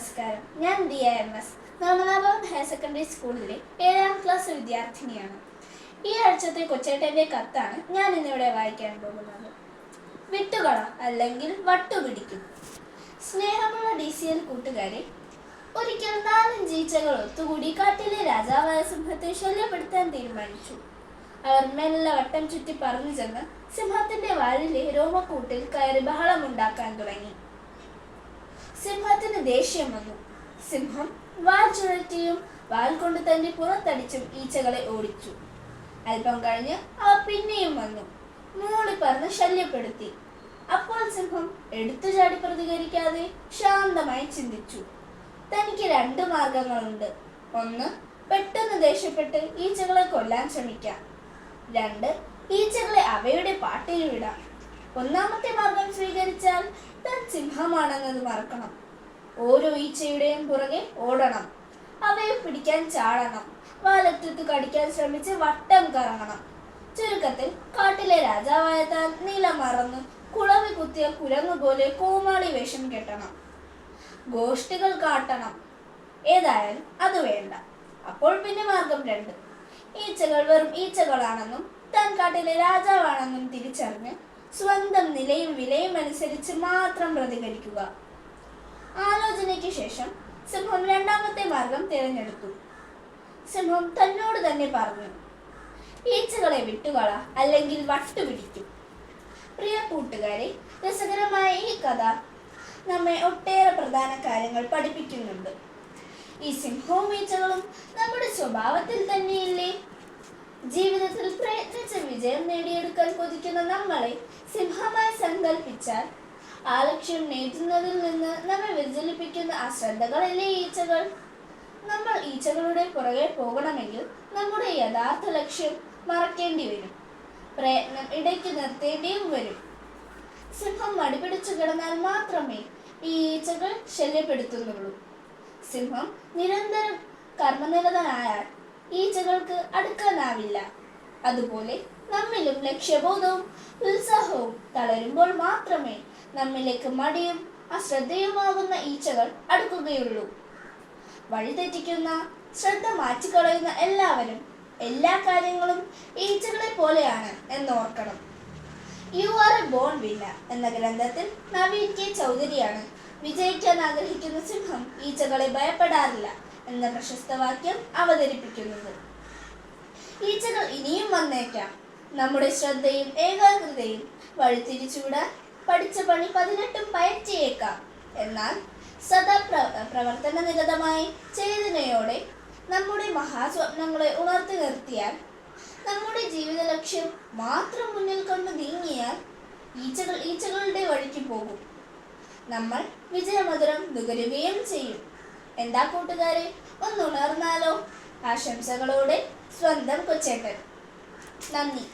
നമസ്കാരം. ഞാൻ Diya M S. Nirmala Bhavan higher secondary സ്കൂളിലെ ഏഴാം ക്ലാസ് വിദ്യാർത്ഥിനിയാണ്. ഈ ആഴ്ചത്തെ കൊച്ചേട്ടന്റെ കത്താണ് ഞാൻ ഇന്നിവിടെ വായിക്കാൻ പോകുന്നത്. വിട്ടുകള അല്ലെങ്കിൽ വട്ടുപിടിക്കും. സ്നേഹമുള്ള ഡി സി എൽ കൂട്ടുകാരെ ഒരിക്കൽ നാലഞ്ച് ഈച്ചകൾ ഒത്തുകൂടി കാട്ടിലെ രാജാവായ സിംഹത്തെ ശല്യപ്പെടുത്താൻ തീരുമാനിച്ചു. അവർ മെല്ല വട്ടം ചുറ്റി പറഞ്ഞു ചെന്ന് സിംഹത്തിന്റെ വാലിലെ രോമക്കൂട്ടിൽ കയറി ബഹളമുണ്ടാക്കാൻ തുടങ്ങി. സിംഹത്തിന് ദേഷ്യം വന്നു. സിംഹം വാൽ ചുഴറ്റിയും വാൽ കൊണ്ട് തന്നെ പുറത്തടിച്ചും ഈച്ചകളെ ഓടിച്ചു. അല്പം കഴിഞ്ഞ് അവ പിന്നെയും വന്നു. മൂളി പറന്ന് ശല്യപ്പെടുത്തി. അപ്പോൾ സിംഹം എടുത്തു ചാടി പ്രതികരിക്കാതെ ശാന്തമായി ചിന്തിച്ചു. തനിക്ക് രണ്ട് മാർഗങ്ങളുണ്ട്. ഒന്ന് പെട്ടെന്ന് ദേഷ്യപ്പെട്ട് ഈച്ചകളെ കൊല്ലാൻ ശ്രമിക്കാം. രണ്ട് ഈച്ചകളെ അവയുടെ പാട്ടിൽ വിടാം. ഒന്നാമത്തെ മാർഗം താൻ സിംഹമാണെന്നത് മറക്കണം. ഓരോ ഈച്ചയുടെയും പുറകെ ഓടണം. അവയെ പിടിക്കാൻ ചാടണം. വാലറ്റത്ത് കടിക്കാൻ ശ്രമിച്ച് വട്ടം കറങ്ങണം. ചുരുക്കത്തിൽ കാട്ടിലെ രാജാവായ താൻ നില മറന്ന് കുളവി കുത്തിയ കുരങ്ങു പോലെ കോമാളി വേഷം കെട്ടണം. ഗോഷ്ഠികൾ കാട്ടണം. ഏതായാലും അത് വേണ്ട. അപ്പോൾ പിന്നെ മാർഗം രണ്ട്. ഈച്ചകൾ വെറും ഈച്ചകളാണെന്നും താൻ കാട്ടിലെ രാജാവാണെന്നും തിരിച്ചറിഞ്ഞ് സ്വന്തം നിലയും വിലയും അനുസരിച്ച് മാത്രം പ്രതികരിക്കുക ആലോചനയ്ക്ക് ശേഷം സിംഹം രണ്ടാമത്തെ മാർഗം തിരഞ്ഞെടുത്തു. സിംഹം തന്നോട് തന്നെ പറഞ്ഞു ഈച്ചകളെ വിട്ടുകള അല്ലെങ്കിൽ വട്ടുപിടിക്കും. പ്രിയ കൂട്ടുകാരെ രസകരമായ ഈ കഥ നമ്മെ ഒട്ടേറെ പ്രധാന കാര്യങ്ങൾ പഠിപ്പിക്കുന്നുണ്ട്. ഈ സിംഹവും ഈച്ചകളും നമ്മുടെ സ്വഭാവത്തിൽ തന്നെയില്ലേ? ജീവിതത്തിൽ പ്രയത്നിച്ച് വിജയം നേടിയെടുക്കാൻ കൊതിക്കുന്ന നമ്മളെ സിംഹമായി സങ്കല്പിച്ചാൽ ആ ലക്ഷ്യം നേടുന്നതിൽ നിന്ന് നമ്മെ വ്യതിചലിപ്പിക്കുന്ന ആ ശ്രദ്ധകളല്ലേ ഈച്ചകൾ? നമ്മൾ ഈച്ചകളുടെ പുറകെ പോകണമെങ്കിൽ നമ്മുടെ യഥാർത്ഥ ലക്ഷ്യം മറക്കേണ്ടി വരും. പ്രയത്നം ഇടയ്ക്ക് നിർത്തേണ്ടിയും വരും. സിംഹം മടിപിടിച്ചു കിടന്നാൽ മാത്രമേ ഈ ഈച്ചകൾ ശല്യപ്പെടുത്തുന്നുള്ളൂ. സിംഹം നിരന്തരം കർമ്മനിരതനായാൽ ഈച്ചകൾക്ക് അടുക്കാനാവില്ല. അതുപോലെ നമ്മിലും ലക്ഷ്യബോധവും ഉത്സാഹവും തളരുമ്പോൾ മാത്രമേ നമ്മിലേക്ക് മടിയും അശ്രദ്ധയുമാകുന്ന ഈച്ചകൾ അടുക്കുകയുള്ളൂ. വഴിതെറ്റിക്കുന്ന ശ്രദ്ധ മാറ്റിക്കളയുന്ന എല്ലാവരും എല്ലാ കാര്യങ്ങളും ഈച്ചകളെ പോലെയാണ് എന്നോർക്കണം. You are a born villa എന്ന ഗ്രന്ഥത്തിൽ നവീൻ കെ. ചൗധരിയാണ് വിജയിക്കാൻ ആഗ്രഹിക്കുന്ന സിംഹം ഈച്ചകളെ ഭയപ്പെടാറില്ല. എന്ന പ്രശസ്ത വാക്യം അവതരിപ്പിക്കുന്നത്. ഈച്ചകൾ ഇനിയും വന്നേക്കാം. നമ്മുടെ ശ്രദ്ധയും ഏകാഗ്രതയും വഴിതിരിച്ചുവിടാൻ പഠിച്ച പണി പതിനെട്ടും പയറ്റിയേക്കാം. എന്നാൽ സദാ പ്ര- പ്രവർത്തന നിരതമായി ചേതനയോടെ നമ്മുടെ മഹാസ്വപ്നങ്ങളെ ഉണർത്തി നിർത്തിയാൽ നമ്മുടെ ജീവിത ലക്ഷ്യം മാത്രം മുന്നിൽ കണ്ടു നീങ്ങിയാൽ ഈച്ചകൾ ഈച്ചകളുടെ വഴിക്ക് പോകും. നമ്മൾ വിജയമധുരം നുകരുകയും ചെയ്യും. എന്താ കൂട്ടുകാരെ? ഒന്ന് ഉണർന്നാലോ? ആശംസകളോടെ സ്വന്തം കൊച്ചേട്ടൻ. നന്ദി.